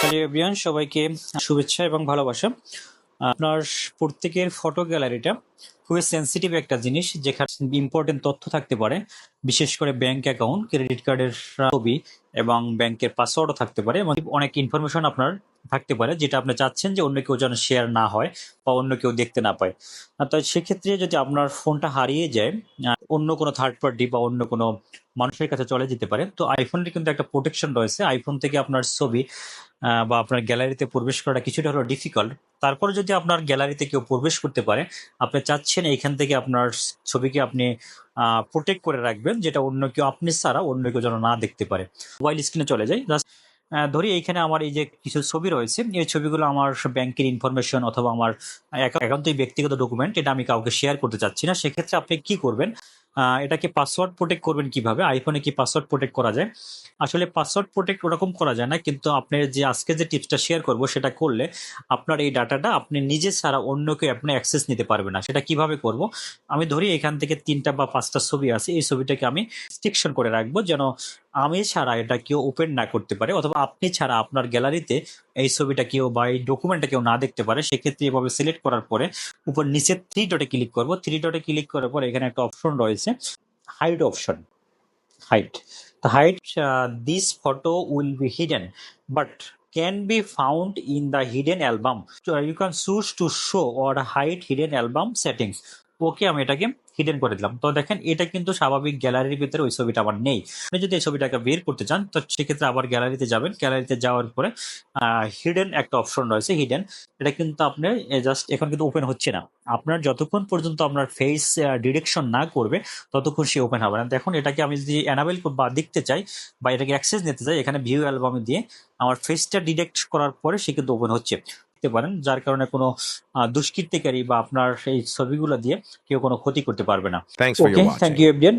Hello সবাইকে শুভেচ্ছা এবং ভালোবাসা। আপনার প্রত্যেকের ফটো গ্যালারিটা খুবই সেন্সিটিভ একটা জিনিস, যেখানে ইম্পর্টেন্ট তথ্য থাকতে পারে। বিশেষ করে ব্যাংক অ্যাকাউন্ট ক্রেডিট কার্ডের ছবি এবং ব্যাংকের পাসওয়ার্ডও থাকতে পারে এবং অনেক ইনফরমেশন আপনার থাকতে পারে, যেটা আপনি চাচ্ছেন যে অন্য কেউ যেন শেয়ার না হয় বা অন্য কেউ দেখতে না পায়। তো সেক্ষেত্রে যদি আপনার ফোনটা হারিয়ে যায় অন্য কোনো থার্ড পার্টি বা অন্য কোনো মানুষের কাছে চলে যেতে পারে। তো আইফোনের কিন্তু একটা প্রোটেকশন রয়েছে। আইফোন থেকে আপনার ছবি বা আপনার গ্যালারিতে প্রবেশ করাটা কিছুটা হলো ডিফিকাল্ট তারপরে যদি আপনার গ্যালারিতে কেউ প্রবেশ করতে পারে আপনি চাচ্ছেন এইখান থেকে আপনার ছবিকে আপনি প্রোটেক্ট করে রাখবেন যেটা অন্য কেউ আপনি ছাড়া অন্য কেউ যেন না দেখতে পারে। মোবাইল স্ক্রিনে চলে Just, ধরি এইখানে আমার এই যে কিছু ছবি রয়েছে এই ছবিগুলো আমার ব্যাংকের ইনফরমেশন অথবা আমার একান্তই ব্যক্তিগত ডকুমেন্ট এটা আমি কাউকে শেয়ার করতে চাচ্ছি না। সেক্ষেত্রে আপনি কি করবেন? এটাকে পাসওয়ার্ড প্রোটেক্ট করবেন কীভাবে? আইফোনে কি পাসওয়ার্ড প্রোটেক্ট করা যায়? আসলে পাসওয়ার্ড প্রোটেক্ট ওরকম করা যায় না, কিন্তু আপনি যে আজকে যে টিপসটা শেয়ার করব সেটা করলে আপনার এই ডাটাটা আপনি নিজে ছাড়া অন্য কেউ আপনি অ্যাক্সেস নিতে পারবে না। সেটা কীভাবে করব? আমি ধরি এখান থেকে তিনটা বা পাঁচটা ছবি আছে, এই ছবিটাকে আমি স্টিকশন করে রাখব যেন আমি ছাড়া এটা কেউ ওপেন না করতে পারে অথবা আপনি ছাড়া আপনার গ্যালারিতে এই ছবিটা কেউ বা এই ডকুমেন্টটা কেউ না দেখতে পারে সেক্ষেত্রে এভাবে সিলেক্ট করার পরে উপর নিচে থ্রি ডটে ক্লিক করব। থ্রি ডটে ক্লিক করার পর এখানে একটা অপশন রয়েছে hide option height the height uh, this photo will be hidden but can be found in the hidden album so you to show or hide hidden album settings okay আমি এটাকে hidden করে দিলাম। তো দেখেন, এটা কিন্তু স্বাভাবিক গ্যালারির ভিতরে ওই ছবিটা আমার নেই। আপনি যদি এই ছবিটাকে বের করতে চান, তো সেক্ষেত্রে আবার গ্যালারিতে যাবেন। গ্যালারিতে যাওয়ার পরে হিডেন একটা অপশন রয়েছে হিডেন এটা কিন্তু আপনার জাস্ট এখন কিন্তু ওপেন হচ্ছে না। আপনার যতক্ষণ পর্যন্ত আপনার ফেস ডিরেকশন না করবে, ততক্ষণ সে ওপেন হবে না। দেখুন, এটাকে আমি যদি অ্যানাবেল বা দেখতে চাই, বা এটাকে অ্যাক্সেস নিতে চাই, এখানে ভিউ অ্যালবামে দিয়ে, আমার ফেসটা ডিরেক্ট করার পরে সে কিন্তু ওপেন হচ্ছে। দেখতে পারেন যার কারণে কোনো দুষ্কৃতিকারী বা আপনার সেই ছবিগুলো দিয়ে কেউ কোনো ক্ষতি করতে পারবে না. Thank you everyone